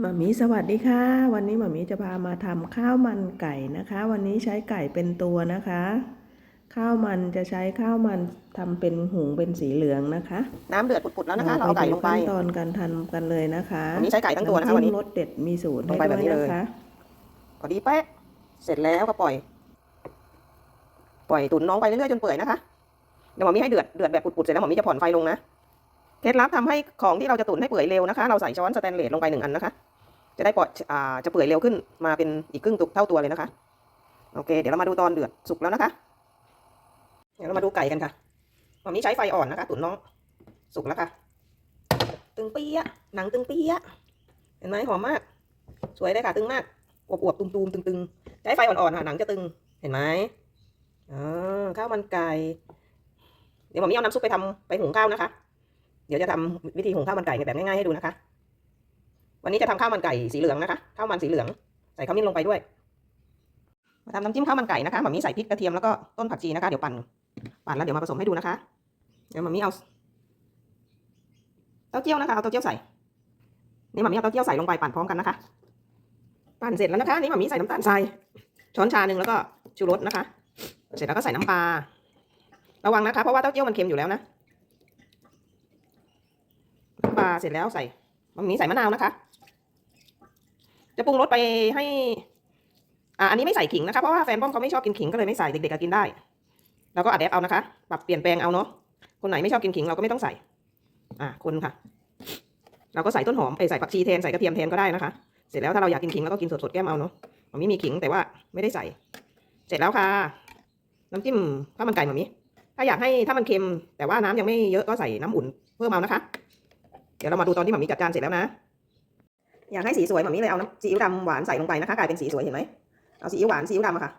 หมามีสวัสดีค่ะ วันนี้หมามีจะพามาทำข้าวมันไก่นะคะ วันนี้ใช้ไก่เป็นตัวนะคะ ข้าวมันจะใช้ข้าวมันทำเป็นหุงเป็นสีเหลืองนะคะ น้ำเดือดปุดๆแล้วนะคะ เราเอาไก่ลงไปขั้นตอนการทำกันเลยนะคะวันนี้ใช้ไก่ทั้งตัวนะคะวันนี้ำจิ้มรสเด็ดมีสูตรลงไปแบบนี้ให้เลด้วยยนะคะพอดีเป๊ะเสร็จแล้วก็ปล่อย ปล่อยตุ๋นน้องไปเรื่อยๆจนเปื่อยนะคะเดี๋ยวหมอมีให้เดือดเดือดแบบปุดๆเสร็จแล้วหมอมีจะผ่อนไฟลงนะ เคล็ดลับทำให้ของที่เราจะตุ๋นให้เปื่อยเร็วนะคะ เราใส่ช้อนสแตนเลสลงไปหนึ่งอันนะคะ จะได้ปลอยอ่าจะเปื่อยเร็วขึ้นมาเป็นอีกครึ่งตุกเท่าตัวเลยนะคะ โอเค เดี๋ยวเรามาดูตอนเดือดสุกแล้วนะคะ เดี๋ยวเรามาดูไก่กันค่ะหมอมีใช้ไฟอ่อนนะคะ ตุ๋นน้องสุกแล้วค่ะ ตึงเปี้ยะหนังตึงเปี้ยะเห็นไหมหอมมาก สวยเลยค่ะ ตึงมากอวบๆตุมๆตึงๆใช้ไฟอ่อนๆค่ะหนังจะตึงเห็นไหมอ่าข้าวมันไก่เดี๋ยวหมอมีเอาน้ำซุปไปทำไปหุงข้าวนะคะ เดี๋ยวจะทำวิธีหุงข้าวมันไก่แบบง่ายๆให้ดูนะคะ วันนี้จะทำข้าวมันไก่สีเหลืองนะคะ ข้าวมันสีเหลือง ใส่ข้าวมิ้นลงไปด้วย มาทำน้ำจิ้มข้าวมันไก่นะคะหมอมีใส่พริกกระเทียมแล้วก็ต้นผักชีนะคะเดี๋ยวปั่น ปั่นแล้วเดี๋ยวมาผสมให้ดูนะคะ เดี๋ยวหมอมีเอาเต้าเจี้ยวนะคะ เอาเต้าเจี้ยวใส่ นี่หมอมีเอาเต้าเจี้ยวใส่ลงไปปั่นพร้อมกันนะคะ ปั่นเสร็จแล้วนะคะ นี่หมอมีใส่น้ำตาลทราย ช้อนชาหนึ่งแล้วก็ชูรสนะคะ เสร็จแล้วก็ใส่น้ำปลา ระวังนะคะ เพราะว่าเต้าเจี้ยวมันเค็มอยู่แล้วนะ เสร็จแล้วใส่หมอมีใส่มะนาวนะคะ จะปรุงรสไปให้ อ่าอันนี้ไม่ใส่ขิงนะคะ เพราะว่าแฟนป้อมเขาไม่ชอบกินขิงก็เลยไม่ใส่เด็กๆก็กินได้เราก็อัดแอปเอานะคะ ปรับเปลี่ยนแปลงเอาเนาะ คนไหนไม่ชอบกินขิงเราก็ไม่ต้องใส่ อ่าคนค่ะ เราก็ใส่ต้นหอมไปใส่ผักชีแทนใส่กระเทียมแทนก็ได้นะคะ เสร็จแล้วถ้าเราอยากกินขิงเราก็กินสดๆแก้มเอาเนาะมันไม่มีขิงแต่ว่าไม่ได้ใส่ เสร็จแล้วค่ะ น้ำจิ้มข้าวมันไก่แบบนี้ถ้าอยากให้ถ้ามันเค็มแต่ว่าน้ำยังไม่เยอะก็ใส่น้ำอุ่นเพิ่มเอานะคะ เดี๋ยวเรามาดูตอนที่หมามีจัดจานเสร็จแล้วนะ อยากให้สีสวยหมามีเลยเอาน้ำซีอิ๊วดำหวานใส่ลงไปนะคะกลายเป็นสีสวยเห็นไหมเอาซีอิ๊วหวานซีอิ๊วดำอะค่ะ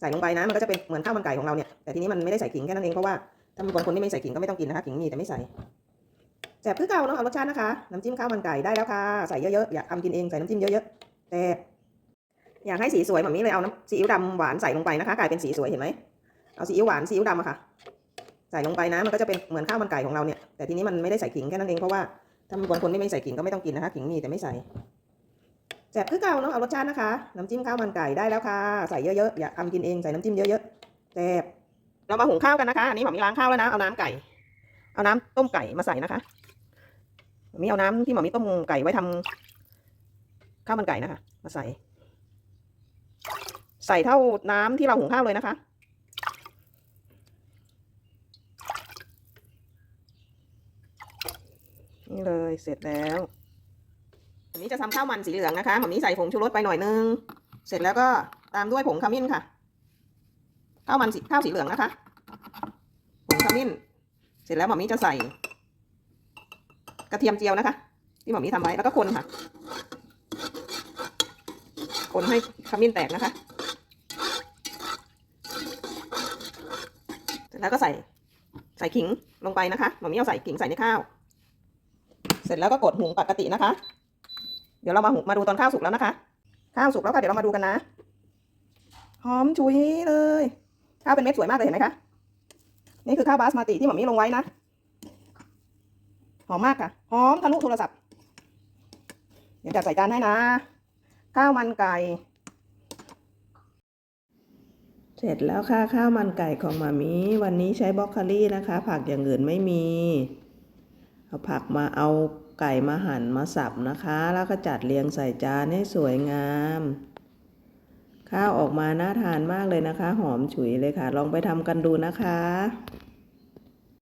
ใส่ลงไปนะ มันก็จะเป็นเหมือนข้าวมันไก่ของเราเนี่ย แต่ทีนี้มันไม่ได้ใส่ขิงแค่นั้นเองเพราะว่าถ้ามีบางคนที่ไม่ใส่ขิงก็ไม่ต้องกินนะคะขิงมีแต่ไม่ใส่แซ่บคือเก่าเนาะเอารสชาตินะคะน้ำจิ้มข้าวมันไก่ได้แล้วค่ะใส่เยอะๆอยากทำกินเองใส่น้ำจิ้มเยอะๆแต่อยากให้สีสวยแบบนี้เลยเอาน้ำซีอิ๊วดำหวานใส่ลงไปนะคะ กลายเป็นสีสวยเห็นไหมเอาซีอิ๊วหวานซีอิ๊วดำอะค่ะ ใส่ลงไปนะมันก็จะเป็นเหมือนข้าวมันไก่ของเราเนี่ยแต่ทีนี้มันไม่ได้ใส่ขิงแค่นั้นเองเพราะว่าถ้ามีบางคนที่ไม่ใส่ขิงก็ไม่ต้องกินนะคะขิงมีแต่ไม่ใส่แซ่บคือเก่าเนาะเอารสชาตินะคะ น้ำจิ้มข้าวมันไก่ได้แล้วค่ะ ใส่เยอะๆอย่าทำกินเองใส่น้ำจิ้มเยอะๆแซ่บเรามาหุงข้าวกันนะคะอันนี้หมอมีล้างข้าวแล้วนะเอาน้ำไก่ เอาน้ำต้มไก่มาใส่นะคะหมอมีเอาน้ำที่หมอมีต้มไก่ไว้ทำข้าวมันไก่นะคะ มาใส่ ใส่เท่าน้ำที่เราหุงข้าวเลยนะคะ นี่เลยเสร็จแล้วอันนี้จะทำข้าวมันสีเหลืองนะคะหมอมนี้ใส่ผงชูรสไปหน่อยนึง เสร็จแล้วก็ตามด้วยผงขมิ้นค่ะข้าวมันสีข้าวสีเหลืองนะคะผงขมิ้น เสร็จแล้วหมอมนี้จะใส่ กระเทียมเจียวนะคะ ที่หมอมนี้ทำไว้แล้วก็คนค่ะ คนให้ขมิ้นแตกนะคะ เสร็จแล้วก็ใส่ใส่ขิงลงไปนะคะหมอมนี้เอาใส่ขิงใส่ในข้าว สร็จแล้วก็กดหุงปกตินะคะ เดี๋ยวเรามาหุงมาดูตอนข้าวสุกแล้วนะคะ ข้าวสุกแล้วค่ะเดี๋ยวเรามาดูกันนะ หอมฉุยเลย ข้าวเป็นเม็ดสวยมากเลยเห็นไหมคะ นี่คือข้าวบาสมาติที่หมอมีลงไว้นะ หอมมากค่ะ หอมทะลุโทรศัพท์ เดี๋ยวจัดใส่จานให้นะ ข้าวมันไก่ เสร็จแล้วค่ะข้าวมันไก่ของหมามีวันนี้ใช้บรอกโคลี่นะคะ ผักอย่างอื่นไม่มี เอาผักมาเอาไก่มาหั่นมาสับนะคะ แล้วก็จัดเรียงใส่จานให้สวยงาม ข้าวออกมาน่าทานมากเลยนะคะ หอมฉุยเลยค่ะ ลองไปทำกันดูนะคะ